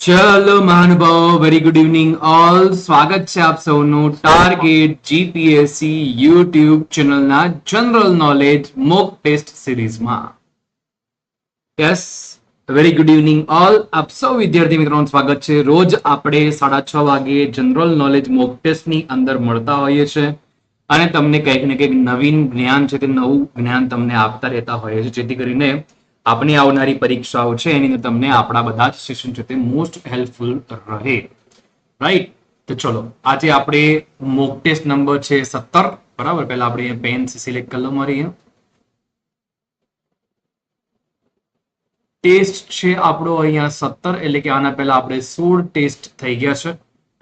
ચલો મહાનુભાવો very good evening all સ્વાગત છે આપ સૌનું ટાર્ગેટ જીપીએસસી યુટ્યુબ ચેનલના જનરલ નોલેજ મોક ટેસ્ટ સિરીઝમાં yes very good evening all આપ સૌ વિદ્યાર્થી મિત્રોનું સ્વાગત છે. રોજ આપણે સાડા છ વાગે જનરલ નોલેજ મોક ટેસ્ટની અંદર મળતા હોઈએ છીએ અને તમને કંઈક ને કંઈક નવીન જ્ઞાન છે તે નવું જ્ઞાન તમને આપતા રહેતા હોઈએ છે. જેથી કરીને આપણી આવનારી પરીક્ષાઓ છે એની અંદર તમને આપણા બધા જ સેશન છે તે મોસ્ટ હેલ્પફુલ રહે. રાઈટ તો ચલો, આજે આપણે મોક ટેસ્ટ નંબર છે સત્તર. બરાબર? પહેલા આપણે પેન સિલેક્ટ કરી લો મારી ટેસ્ટ છે આપણો અહીંયા સત્તર, એટલે કે આના પહેલા આપણે સોળ ટેસ્ટ થઈ ગયા છે.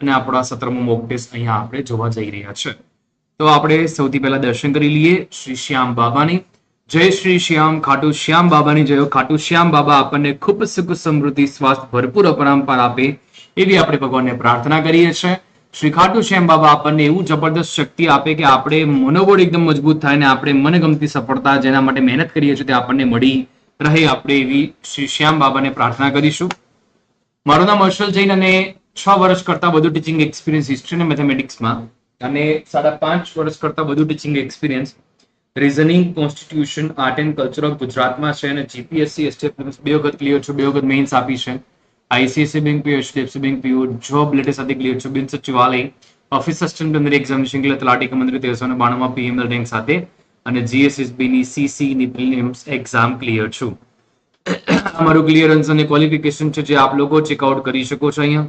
અને આપણા સત્રમાં મોક ટેસ્ટ અહીંયા આપણે જોવા જઈ રહ્યા છે. તો આપણે સૌથી પહેલા દર્શન કરી લઈએ શ્રી શ્યામ બાબાની. જય શ્રી શ્યામ, ખાટુ શ્યામ બાબાની જય. ખાટુ શ્યામ બાબા આપણને ખૂબ સુખ સમૃદ્ધિ, સ્વાસ્થ્ય ભરપૂર અપરંપાર આપે એવી આપણે ભગવાનને પ્રાર્થના કરીએ છીએ. શ્રી ખાટુ શ્યામ બાબા આપણને એવું જબરદસ્ત શક્તિ આપે કે આપણે મનોબળ એકદમ મજબૂત થાય ને આપણે મનગમતી સફળતા જેના માટે મહેનત કરીએ છીએ તે આપણને મળી રહે. આપણે એવી શ્રી શ્યામ બાબાને પ્રાર્થના કરીશું. મારું નામ હર્ષલ જૈન અને છ વર્ષ કરતા વધુ ટીચિંગ એક્સપિરિયન્સ હિસ્ટ્રી અને મેથેમેટિક્સમાં અને સાડા પાંચ વર્ષ કરતા વધુ teaching experience reasoning constitution art and culture of ગુજરાતમાં છે અને જીપીએસસી એસટીએફ બે વખત ક્લિયર છું, બે વખત મેઇન્સ આપી છે. ICSC bank PO HDFC bank PO job latest સાથે ક્લિયર છું. બિન સચિવાલય ઓફિસ અસિસ્ટન્ટ અંદર એક્ઝામિનેશન ક્લિયર તલાટી મંત્રી તેરસો ને બાણુંમાં પીએમ રેન્ક સાથે અને જીએસએસબી ની સીસી ની પ્રિલિમ્સ એક્ઝામ ક્લિયર છું. અમારું ક્લિયરન્સ અને ક્વોલિફિકેશન છે જે આપ લોકો ચેકઆઉટ કરી શકો છો અહીંયા.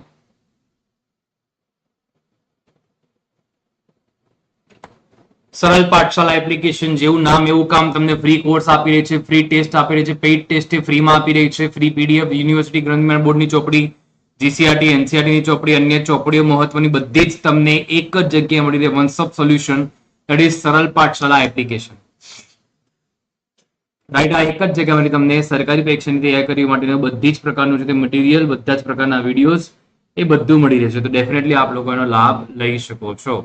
સરળ પાઠશાળા એપ્લિકેશન જેવું નામ એવું કામ તમને ફ્રી કોર્સ આપી રહી છે ફ્રી ટેસ્ટ આપી રહી છે પેઇડ ટેસ્ટ ફ્રીમાં આપી રહી છે ફ્રી પીડીએફ યુનિવર્સિટી ગ્રંથમેળ બોર્ડની ચોપડી જીસીઆરટી એનસીઆરટીની ચોપડી, અન્ય ચોપડીઓ મહત્વની બધી જ તમને એક જ જગ્યાએ મળી રહે one of solution that is Saral Pathshala application right આ એક જ જગ્યા મળી તમને સરકારી પરીક્ષાની તૈયારી કરવા માટેનું બધી જ પ્રકારનું છે તે મટીરિયલ બધા જ પ્રકારના વિડીયોઝ એ બધું મળી રહેશે. તો ડેફિનેટલી આપ લોકો એનો લાભ લઈ શકો છો.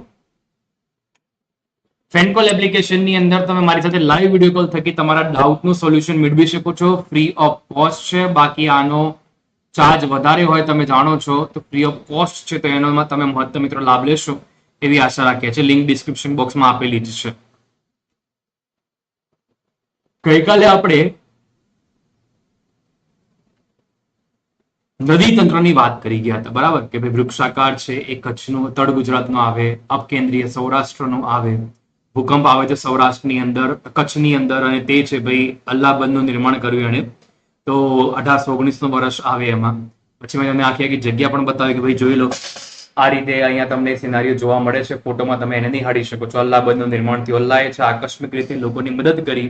ફેનકોલ એપ્લિકેશનની અંદર તમે મારી સાથે લાઈવ વીડિયો કોલ થકી તમારા ડાઉટનું સોલ્યુશન મેળવી શકો છો. ફ્રી ઓફ કોસ્ટ છે. બાકી આનો ચાર્જ વધારે હોય તમે જાણો છો, તો ફ્રી ઓફ કોસ્ટ છે તો એનોમાં તમે મહત્તમ મિત્રો લાભ લેશો એવી આશા રાખીએ છીએ. લિંક ડિસ્ક્રિપ્શન બોક્સમાં આપેલી જ છે. ગઈકાલે આપણે નદી તંત્રની વાત કરી ગયા હતા. બરાબર? કે ભાઈ વૃક્ષાકાર છે એ કચ્છનું, તળ ગુજરાતનું આવે, અપકેન્દ્રીય સૌરાષ્ટ્રનું આવે. ભૂકંપ આવે છે સૌરાષ્ટ્રની અંદર, કચ્છની અંદર અને તે છે ભાઈ અલ્લાહબંધનું નિર્માણ કર્યું એને તો અઢારસો ઓગણીસનું વર્ષ આવે એમાં. પછી મેં તમને આખી આખી જગ્યા પણ બતાવી કે ભાઈ જોઈ લો, આ રીતે અહીંયા તમને સિનારીઓ જોવા મળે છે. ફોટોમાં તમે એને નિહાળી શકો છો. અલ્લાહબંધનું નિર્માણ થયું. અલ્લાહે છે આકસ્મિક રીતે લોકોની મદદ કરી.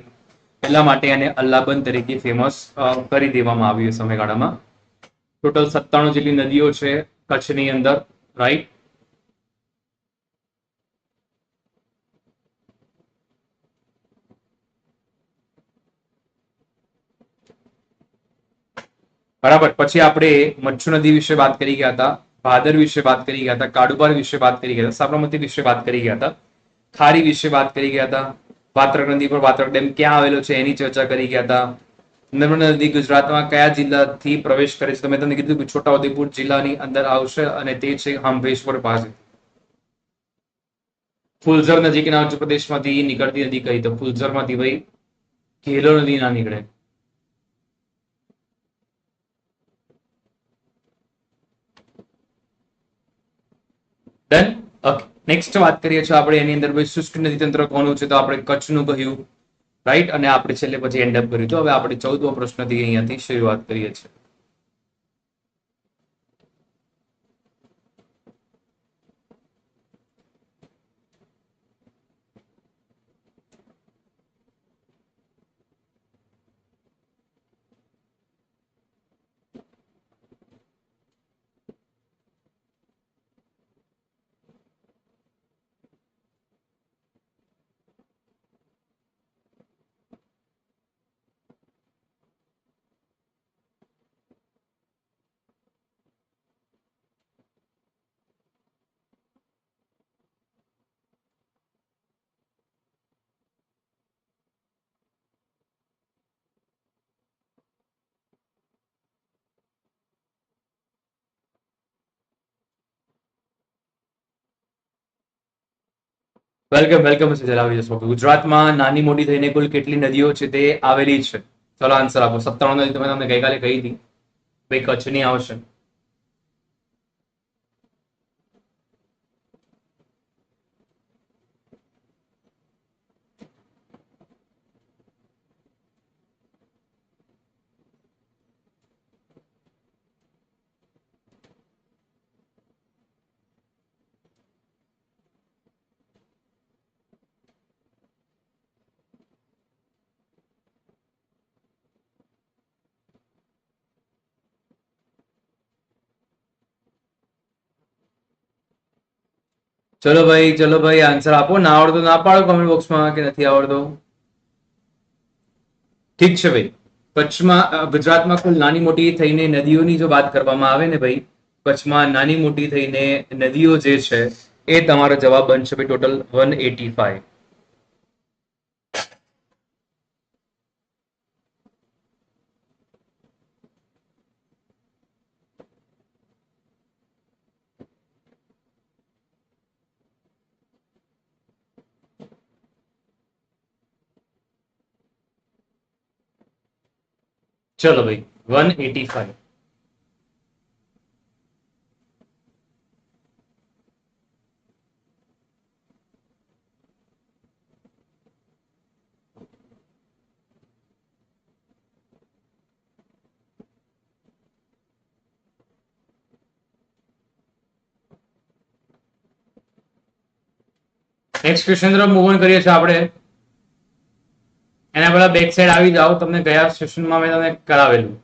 એટલા માટે એને અલ્લાહબંધ તરીકે ફેમસ કરી દેવામાં આવ્યું સમયગાળામાં. ટોટલ સત્તાણું જેટલી નદીઓ છે કચ્છની અંદર રાઈટ બરાબર. પછી આપણે મચ્છુ નદી વિશે વાત કરી ગયા હતા, ભાદર વિશે વાત કરી ગયા હતા કાડુબાર વિશે વાત કરી ગયા હતા, સાબરમતી વિશે વાત કરી ગયા હતા, ખારી વિશે વાત કરી ગયા હતા, વાત્રક નદી પર વાત્રક ડેમ ક્યાં આવેલો છે એની ચર્ચા કરી ગયા હતા. નર્મદા નદી ગુજરાતમાં કયા જિલ્લાથી પ્રવેશ કરે છે? તમે તમને કીધું કે છોટાઉદેપુર જિલ્લાની અંદર આવશે અને તે છે હંભેશ્વર પાસે ફુલઝર નજીકના ઉચ્ચ પ્રદેશમાંથી નીકળતી નદી કહી તો ફુલઝરમાંથી ભાઈ ઘેલો નદી ના નીકળે. ડન ઓકે નેક્સ્ટ વાત કરીએ છીએ આપણે એની અંદર ભાઈ શુષ્ક નદી તંત્ર કોનું છે તો આપણે કચ્છનું કહ્યું. રાઈટ અને આપણે છેલ્લે પછી એન્ડ અપ કર્યું. તો હવે આપણે ચૌદમો પ્રશ્નથી અહીંયાથી શરૂઆત કરીએ છીએ. વેલકમ વેલકમ જણાવી જશો ગુજરાતમાં નાની મોટી થઈને કુલ કેટલી નદીઓ છે તે આવેલી છે? ચલો આન્સર આપો. સત્તાણું નદી તમે તમને ગઈકાલે કહી હતી. ભાઈ કચ્છની આવશે. ચલો ભાઈ ચલો ભાઈ આન્સર આપો. ના આવડતો ના પાડો કોમેન્ટ બોક્સમાં કે નથી આવડતો. ઠીક છે ભાઈ. કચ્છમાં ગુજરાતમાં કુલ નાની મોટી થઈને નદીઓની જો વાત કરવામાં આવે ને ભાઈ, કચ્છમાં નાની મોટી થઈને નદીઓ જે છે, એ તમારો જવાબ બનશે ભાઈ ટોટલ વન એટી ફાઈવ ચલો ભાઈ one eighty five next question તરફ મૂવ ઓન કરીએ છીએ આપણે એના પહેલા બેક સાઈડ આવી જાઓ તમને ગયા સેશનમાં મેં તમને કરાવેલું.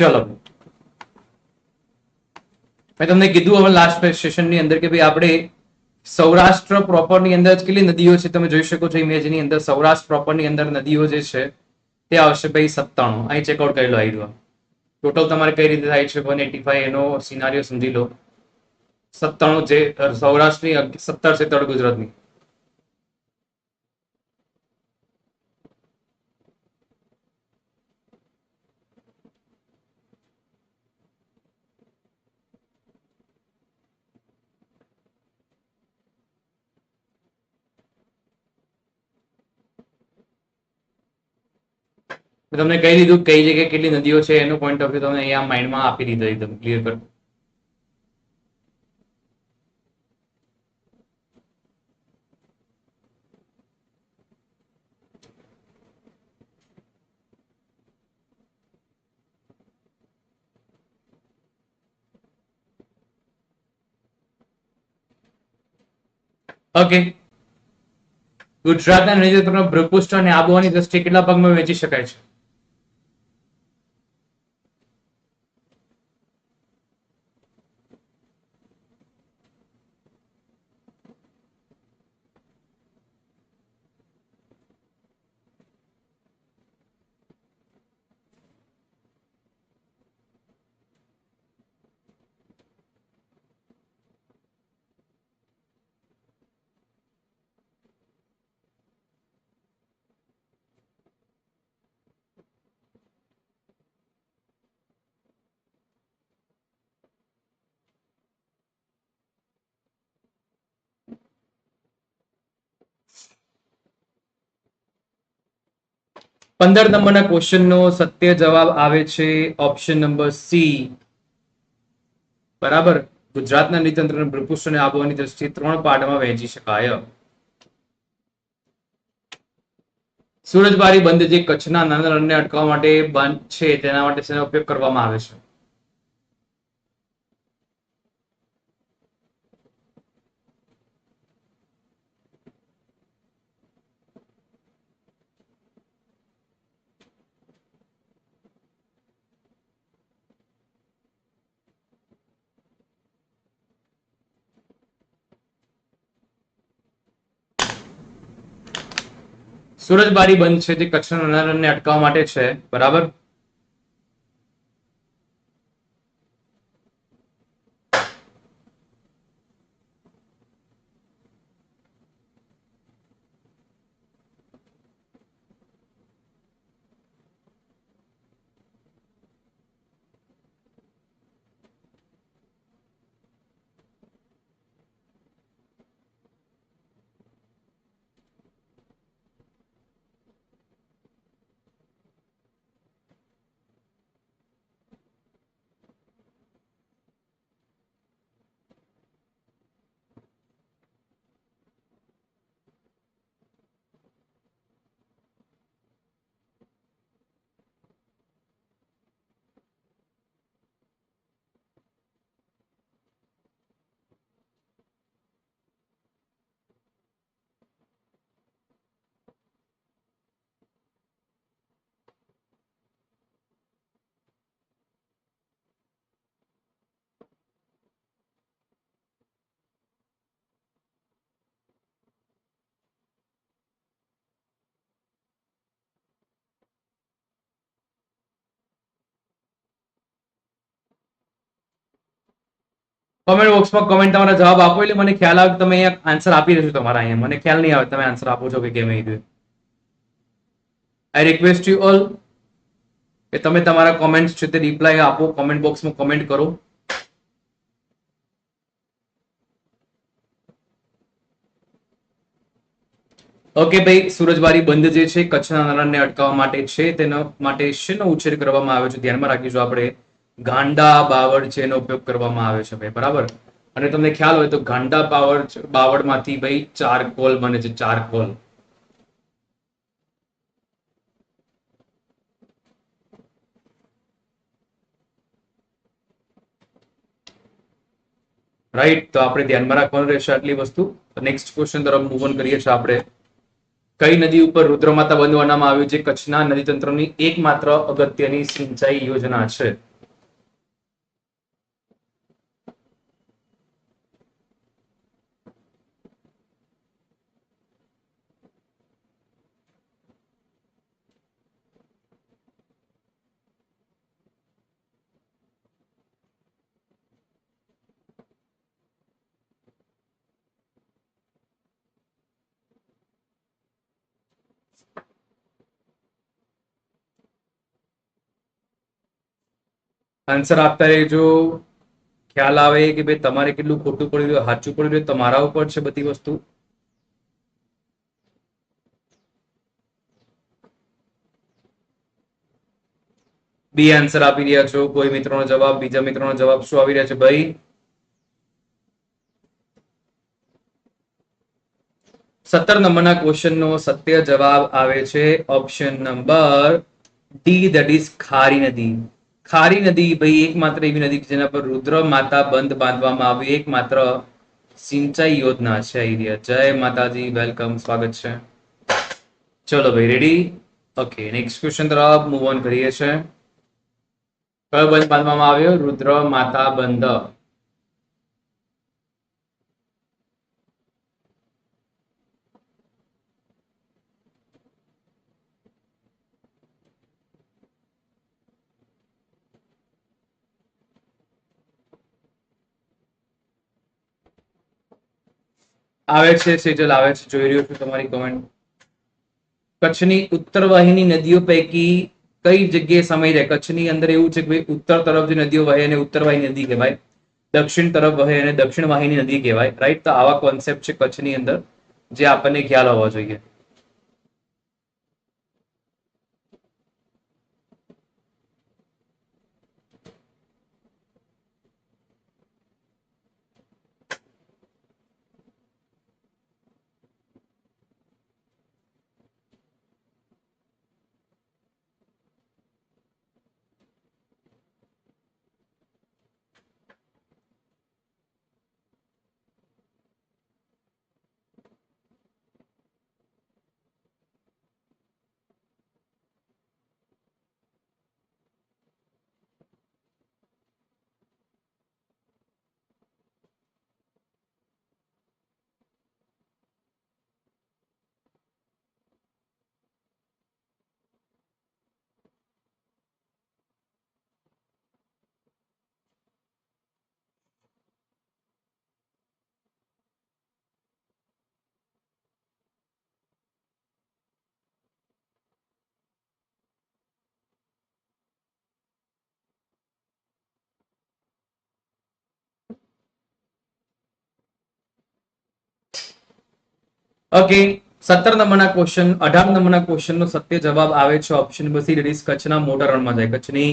ચલો. મેં તમને કીધું હવે લાસ્ટ સેશનની અંદર કે ભાઈ આપણે સૌરાષ્ટ્ર પ્રોપરની અંદર કેટલી નદીઓ છે તમે જોઈ શકો છો ઇમેજની અંદર સૌરાષ્ટ્ર પ્રોપરની અંદર નદીઓ જે છે તે આવશે ભાઈ સત્તાણું. અહીં ચેકઆઉટ કરી લો આઈડિયા ટોટલ તમારે કઈ રીતે થાય છે વન એટી ફાઈવ એનો સિનારીઓ સમજી લો. સત્તાણું જે સૌરાષ્ટ્રની સત્તર છે તળ ગુજરાતની. તમને કહી દીધું કઈ જગ્યાએ કેટલી નદીઓ છે? એનો પોઈન્ટ ઓફ વ્યૂ તમને અહીંયા માઇન્ડમાં આપી દીધો એકદમ ક્લિયર કર. ઓકે ગુજરાતના નદીઓ ભૂપૃષ્ઠ અને આબોહવાની દ્રષ્ટિએ કેટલા ભાગમાં વહેંચી શકાય છે? પંદર નંબરના ક્વેશ્ચનનો સત્ય જવાબ આવે છે ઓપ્શન નંબર સી. બરાબર? ગુજરાતના નિતંત્ર ભૂપૃષ્ઠ અને આબોહવાની દ્રષ્ટિએ ત્રણ પાર્ટમાં વહેંચી શકાય. સુરજબારી બંધ જે કચ્છના નાના રણને અટકાવવા માટે બંધ છે, તેના માટે તેનો ઉપયોગ કરવામાં આવે છે? સુરજબારી બંધ છે જે કચ્છના રણને અટકાવવા માટે છે. બરાબર? કોમેન્ટ બોક્સમાં કોમેન્ટ તમારા જવાબ આપો એટલે મને ખ્યાલ આવે તમે અહીંયા આન્સર આપી દેશો તમારા અહીંયા. મને ખ્યાલ નહીં આવે તમે આન્સર આપો છો કે કેમ એ આઈ રિક્વેસ્ટ યુ ઓલ કે તમે તમારા કોમેન્ટ્સ છે તે રિપ્લાય આપો. કોમેન્ટ બોક્સમાં કોમેન્ટ કરો. ઓકે ભાઈ, સુરજબારી બંધ જે છે, કચ્છના નરણને અટકાવવા માટે છે, તેના માટે શેનો ઉછેર કરવામાં આવ્યો છે? ધ્યાનમાં રાખીશું આપણે. ગાંડા બાવળ છે એનો ઉપયોગ કરવામાં આવે છે ભાઈ, બરાબર? અને તમને ખ્યાલ હોય તો ગાંડા બાવળ બાવળમાંથી ભાઈ ચારકોલ બને છે, ચારકોલ. રાઈટ તો આપણે ધ્યાનમાં રાખવાનું રહેશે આટલી વસ્તુ. નેક્સ્ટ ક્વેશ્ચન તરફ મૂવ ઓન કરીએ છીએ આપણે. કઈ નદી ઉપર રુદ્રમાતા બંધ બનાવવામાં આવ્યું છે? કચ્છના નદી તંત્રની એકમાત્ર અગત્યની સિંચાઈ યોજના છે. આન્સર આપતા રહેજો. ખ્યાલ આવે કે ભાઈ તમારે કેટલું ખોટું પડી રહ્યું સાચું પડી રહ્યું તમારા ઉપર છે બધી વસ્તુ. બી આન્સર આપી રહ્યા છો. કોઈ મિત્રોનો જવાબ, બીજા મિત્રોનો જવાબ શું આવી રહ્યા છે ભાઈ? સત્તર નંબરના ક્વેશ્ચનનો સત્ય જવાબ આવે છે option number D that is Khari નદી ખારી નદી, ભાઈ, એકમાત્ર એવી નદી જેના પર રુદ્ર માતા બંધ બાંધવામાં આવ્યું એકમાત્ર સિંચાઈ યોજના છે એરિયા. જય માતાજી, વેલકમ, સ્વાગત છે. ચલો ભાઈ રેડી ઓકે નેક્સ્ટ ક્વેશ્ચન તરફ મૂવ ઓન કરીએ છીએ. કયો બંધ બાંધવામાં આવ્યો? રુદ્ર માતા બંધ. આવે છે, સેજલ આવે છે, જોઈ રહ્યો છું તમારી કોમેન્ટ કચ્છની ઉત્તર વાહિની નદીઓ પૈકી કઈ જગ્યાએ સમય રહે કચ્છની અંદર એવું છે કે ભાઈ ઉત્તર તરફ જે નદીઓ વહે એને ઉત્તર વાહિની નદી કહેવાય, દક્ષિણ તરફ વહે એને દક્ષિણ વાહિની નદી કહેવાય રાઈટ તો આવા કોન્સેપ્ટ છે કચ્છની અંદર, જે આપણને ખ્યાલ હોવો જોઈએ. ઓકે સત્તર નંબરના ક્વેશ્ચન અઢાર નંબરના ક્વેશ્ચનનો સત્ય જવાબ આવે છે ઓપ્શન બસી સી ઇઝ કચ્છના મોટા રણમાં જાય. કચ્છની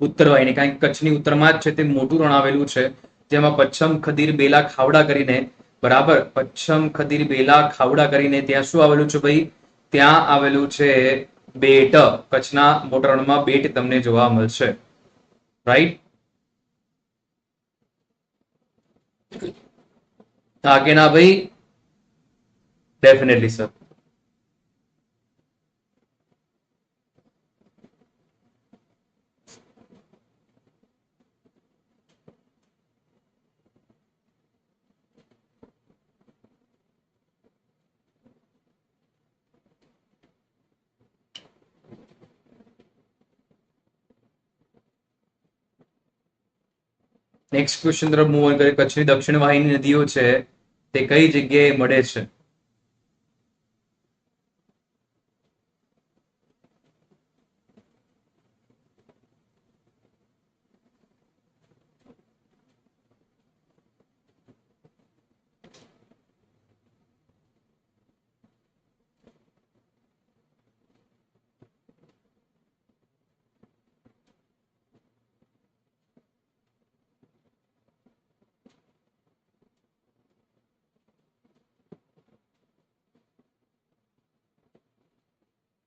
ઉત્તર વાહિની કારણ કે કચ્છની ઉત્તરમાં જ છે તે મોટું રણ આવેલું છે, જેમાં પચ્છમ ખદીર બેલા ખાવડા કરીને, બરાબર, પચ્છમ ખદીર બેલા ખાવડા કરીને ત્યાં શું આવેલું છે ભાઈ? ત્યાં આવેલું છે બેટ, કચ્છના મોટા રણમાં બેટ તમને જોવા મળશે. રાઈટ હા ના ભાઈ ડેફિનેટલી sir. નેક્સ્ટ ક્વેશ્ચન તરફ મૂવ કરીએ કચ્છની દક્ષિણ વાહિની નદીઓ છે, તે કઈ જગ્યાએ મળે છે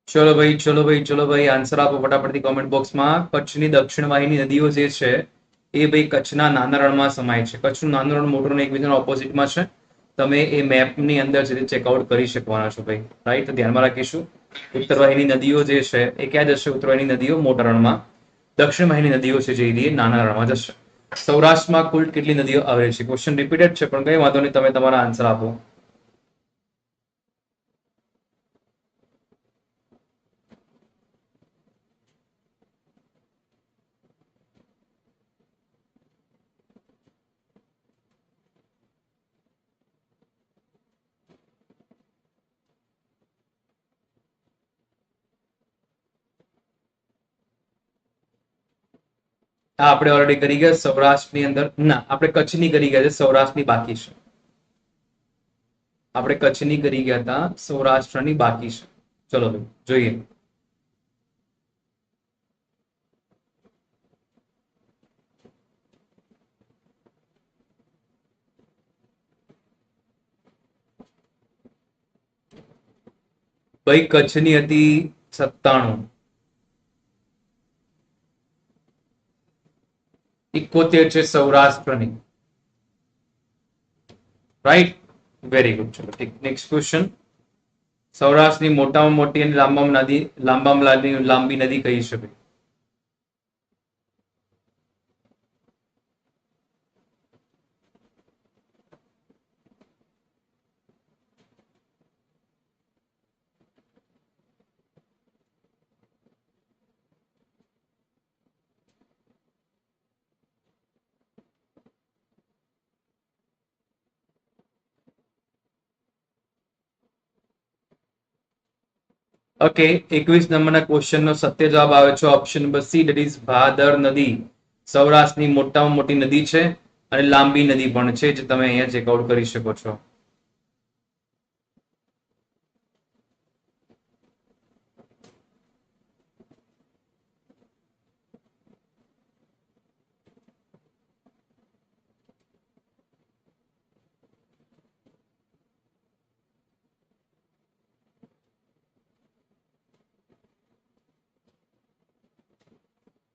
ચલો ભાઈ ચલો ભાઈ ચલો ભાઈ આન્સર આપો ફટાફટથી કોમેન્ટ બોક્સમાં કચ્છની દક્ષિણ વાહિની નદીઓ જે છે, એ ભાઈ કચ્છના નાના રણમાં સમાય છે. કચ્છનું નાનું રણ મોટું એકબીજાના ઓપોઝિટમાં છે. તમે એ મેપની અંદર જે ચેકઆઉટ કરી શકવાના છો ભાઈ. રાઈટ ધ્યાનમાં રાખીશું. ઉત્તર વાહિની નદીઓ જે છે, એ ક્યાં જશે? ઉત્તર વાહિની નદીઓ મોટા રણમાં દક્ષિણ વાહિની નદીઓ છે જે એ નાના રણમાં જશે. સૌરાષ્ટ્રમાં કુલ કેટલી નદીઓ આવે છે? ક્વેશ્ચન રિપીટેડ છે, પણ કઈ વાંધો નહીં, તમે તમારા આન્સર આપો. આ આપણે ઓલરેડી કરી ગયા સૌરાષ્ટ્રની અંદર. ના, આપણે કચ્છની કરી ગયા છે, સૌરાષ્ટ્રની બાકી છે. આપણે કચ્છની કરી ગયા હતા, સૌરાષ્ટ્રની બાકી છે. ચલો જોઈએ. ભાઈ, કચ્છની હતી સત્તાણું. ઇકોતેર છે સૌરાષ્ટ્રની. રાઈટ વેરી ગુડ ચલો ઠીક નેક્સ્ટ ક્વેશ્ચન સૌરાષ્ટ્રની મોટામાં મોટી અને લાંબામાં નદી લાંબામાં લાંબી નદી કહી શકે ઓકે એકવીસ નંબરના ક્વેશ્ચનનો સત્ય જવાબ આવે છે. Option number C that is Bhadar નદી. સૌરાષ્ટ્રની મોટામાં મોટી નદી છે અને લાંબી નદી પણ છે, જે તમે અહીંયા ચેકઆઉટ કરી શકો છો.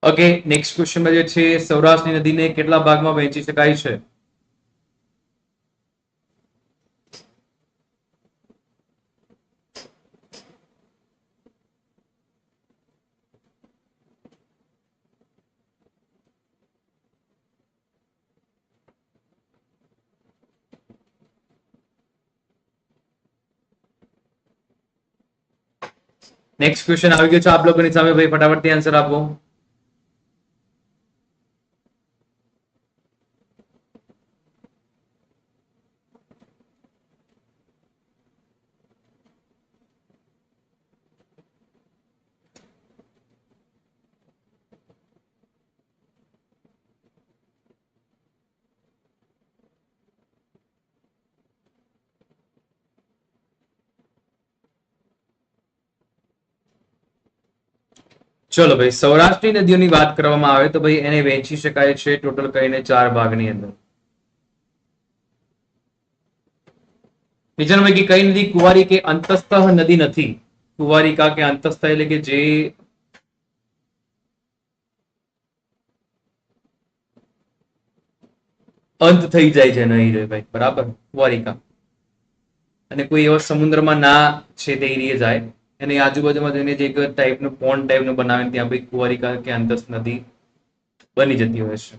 ઓકે નેક્સ્ટ ક્વેશ્ચનમાં જે છે, સૌરાષ્ટ્રની નદીને કેટલા ભાગમાં વહેંચી શકાય છે? નેક્સ્ટ ક્વેશ્ચન આવી ગયો છે. આપ લોકોની સામે ભાઈ ફટાફટથી આન્સર આપો. ચલો ભાઈ, સૌરાષ્ટ્રની નદીઓની વાત કરવામાં આવે તો ભાઈ એને વહેંચી શકાય છે ટોટલ કહીને ચાર ભાગની અંદર. બીજા પૈકી કઈ નદી? કુવારી કે અંતસ્થ નદી નથી? કુવારિકા કે અંતસ્થ એટલે કે જે અંત થઈ જાય છે, નહીં ભાઈ. બરાબર? કુવારિકા અને કોઈ એવો સમુદ્રમાં ના છે તે એરિયે જાય. એની આજુબાજુમાં જઈને જે એક ટાઈપનું પોન્ડ ટાઈપનું બનાવીને ત્યાં ભાઈ કુવારિકા કે અંતસ્થ નદી બની જતી હોય છે.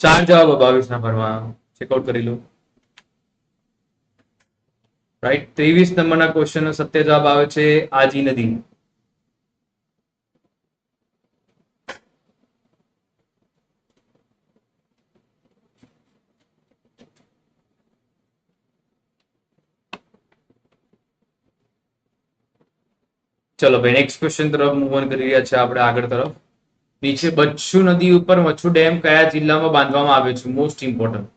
ચાર જવાબ બાવીસ નંબરમાં ચેકઆઉટ કરી લો. રાઈટ ત્રેવીસ નંબરના ક્વેશ્ચનનો સત્ય જવાબ આવે છે આજી નદી. ચલો ભાઈ નેક્સ્ટ ક્વેશ્ચન તરફ મૂવ ઓન કરી રહ્યા છે આપણે આગળ તરફ. નીચે બચ્છુ નદી ઉપર મચ્છુ ડેમ કયા જિલ્લામાં બાંધવામાં આવ્યો છે? મોસ્ટ ઇમ્પોર્ટન્ટ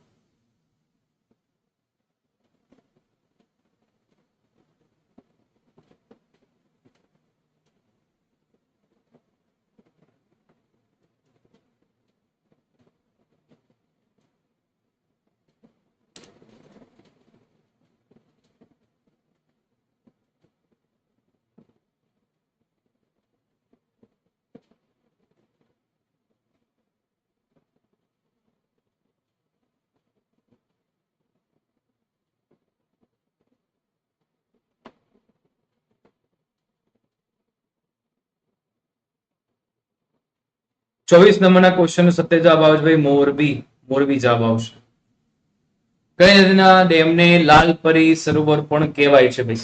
ચોવીસ નંબરના ક્વેશ્ચન સત્ય જવાબ આવશે ભાઈ મોરબી મોરબી જવાબ આવશે. કઈ નદીના ડેમને લાલપરી સરોવર પણ કહેવાય છે ભાઈ?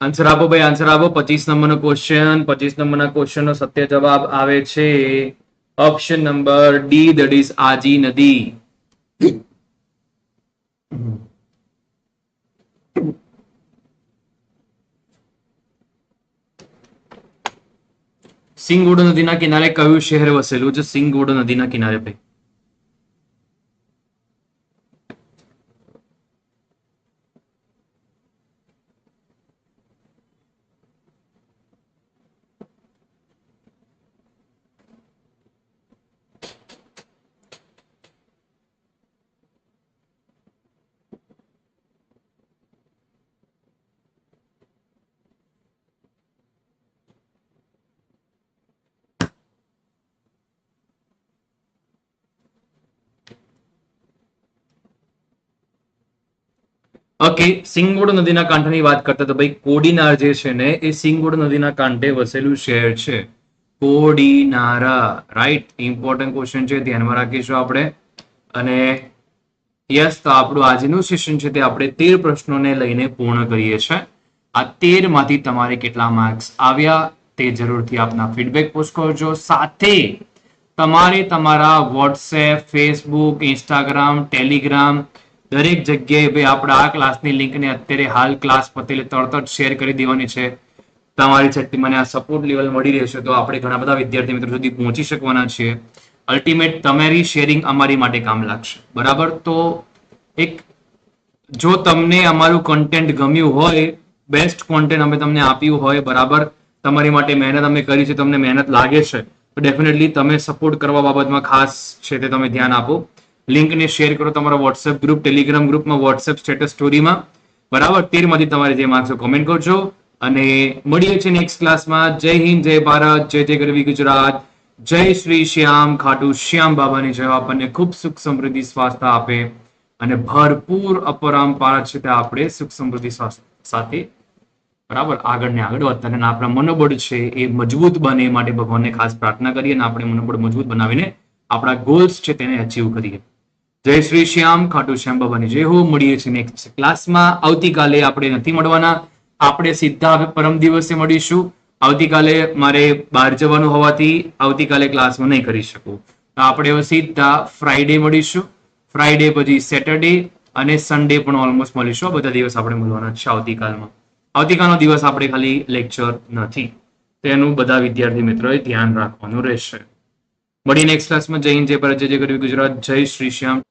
આન્સર આપો ભાઈ આન્સર આપો. પચીસ નંબરનો ક્વેશ્ચન પચીસ નંબરના ક્વેશ્ચનનો સત્ય જવાબ આવે છે. Option number D that is Aji નદી સિંગોડો નદીના કિનારે કયું શહેર વસેલું છે? સિંગોડો નદીના કિનારે, ભાઈ. ઓકે સિંગોડ નદીના કાંઠાની વાત કરતા તો ભાઈ કોડીનાર જે છે ને, એ સિંગોડ નદીના કાંઠે વસેલું શહેર છે. કોડીનારા રાઈટ ઇમ્પોર્ટન્ટ ક્વેશ્ચન છે, ધ્યાનમાં રાખીશું આપણે. અને યસ તો આપણું આજનું સેશન છે તે આપણે તેર પ્રશ્નોને લઈને પૂર્ણ કરીએ છીએ. આ તેરમાંથી તમારે કેટલા માર્ક્સ આવ્યા તે જરૂરથી આપના ફીડબેક પોસ્ટ કરજો. સાથે તમારે તમારા વોટ્સએપ ફેસબુક ઇન્સ્ટાગ્રામ ટેલિગ્રામ દરેક જગ્યાએ ભાઈ આપણે આ ક્લાસની લિંકને અત્યારે હાલ ક્લાસ પતેલે તરત જ શેર કરી દેવાની છે. તમારી છઠ્ઠી મને આ સપોર્ટ લેવલ મળી રહેશે તો આપણે ઘણા બધા વિદ્યાર્થી મિત્રો સુધી પહોંચી શકવાના છીએ અલ્ટિમેટ તમારી શેરિંગ અમારી માટે કામ લાગશે. બરાબર? તો એક, જો તમને અમારું કન્ટેન્ટ ગમ્યું હોય બેસ્ટ કોન્ટેન્ટ અમે તમને આપ્યું હોય, બરાબર? તમારી માટે મહેનત અમે કરી છે, તમને મહેનત લાગે છે, તો ડેફિનેટલી તમે સપોર્ટ કરવા બાબતમાં ખાસ છે તે તમે ધ્યાન આપો. લિંકને શેર કરો તમારા વોટ્સએપ ગ્રુપ ટેલિગ્રામ ગ્રુપમાં વોટ્સએપ સ્ટેટસ સ્ટોરીમાં બરાબર, તેરમાંથી તમારે જે માર્ક્સ કોમેન્ટ કરજો. અને મળીએ છીએ નેક્સ્ટ ક્લાસમાં જય હિન્દ, જય ભારત, જય જય ગરવી ગુજરાત. જય શ્રી શ્યામ ખાટુ, શ્યામ બાબાની જય. આપણને ખૂબ સુખ સમૃદ્ધિ સ્વાસ્થ્ય આપે અને ભરપૂર અપરંપાર છે આપણે સુખ સમૃદ્ધિ સાથે બરાબર આગળ ને આગળ વધતા. અને આપણા મનોબળ છે એ મજબૂત બને માટે ભગવાનને ખાસ પ્રાર્થના કરીએ અને આપણે મનોબળ મજબૂત બનાવીને આપણા ગોલ્સ છે તેને અચીવ કરીએ. જય શ્રી શ્યામ, ખાટુ શ્યામ બાબાની જય હો. મળીએ છીએ નેક્સ્ટ ક્લાસમાં આવતીકાલે આપણે નથી મળવાના. આપણે સીધા પરમ દિવસે મળીશું. આવતીકાલે મારે બહાર જવાનું હોવાથી આવતીકાલે ક્લાસમાં નહીં કરી શકું. તો આપણે સીધા ફ્રાઈડે મળીશું. ફ્રાઈડે પછી સેટરડે અને સન્ડે પણ ઓલમોસ્ટ મળીશું. બધા દિવસ આપણે મળવાના છે આવતીકાલમાં. આવતીકાલનો દિવસ આપણે ખાલી લેક્ચર નથી. તેનું બધા વિદ્યાર્થી મિત્રોએ ધ્યાન રાખવાનું રહેશે. મળી નેક્સ્ટ ક્લાસમાં જય હિન્દ, જય ભારત, જય જય ગરવી ગુજરાત. જય શ્રી શ્યામ.